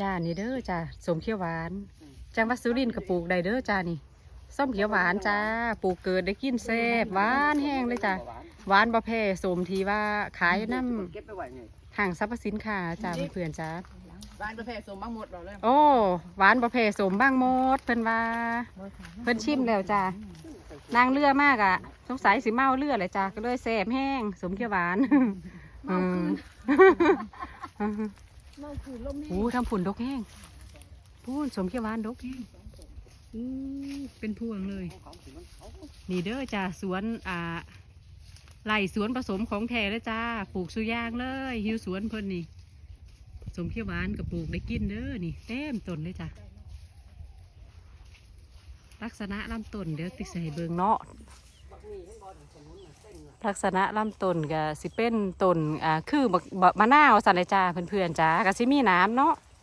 จ้านี่เด้อจ้าสมเขียวหวาน จังหวัดสุรินทร์ก็ปลูกได้เด้อจ้านี่ส้มเขียวหวานจ้าปลูกเกิดได้กินแซ่บหวานแห้งเลยจ้าหวานบ่แพ้สมที่ว่าขายน้เก็บไปไว้ไงำห้างสรรพสินค้าจ้าเพื่อนๆจ้าบ้านประเภทสมบังหมดเราเลยโอ้หวานบ่แพ้สมบ้างหมดเพิ่นว่าเพิ่นชิมแล้วจ้านางเรือมากอะ สงสัยสิเมาเรือเลยจ้าก็เลยแซ่บแห้งสมเขียวหวานอืม เมาคือลมโอ้ทำผุนดกแห้งพูนสมเขียวหวานดกแห้งอู้เป็นพวงเลย นี่เด้อจ้าสวนอ่าไร่สวนผสมของแท้เลยจ้าปลูกสุยางเลยหิวสวนเพิ่นนี่สมเขียวหวานกับปลูกได้กินเด้อนี่เต็มต้นเลยจ้าลักษณะลำต้นเดี๋ยวติดใส่เบิงเนาะ ลักษณะลำต้นก็สิเป็นต้นอ่าคือบักบักมะนาวสันเลยจ้าเพื่อนๆจ้าก็สิมีน้ำเนาะ